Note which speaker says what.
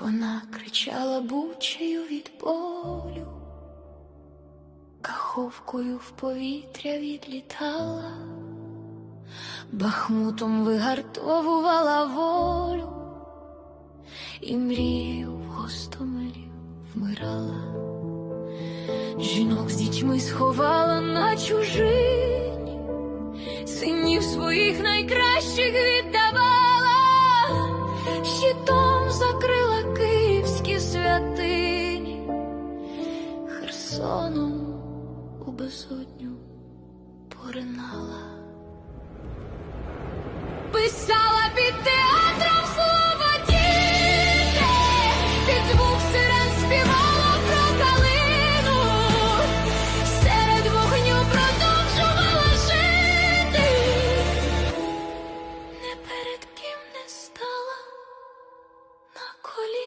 Speaker 1: Вона кричала бучею від болю, каховкою в повітря відлітала, бахмутом вигартовувала волю, і мрію в гостомелі вмирала, жінок з дітьми сховала на чужині, синів своїх найкращих віддавала, соном у безсотню поринала.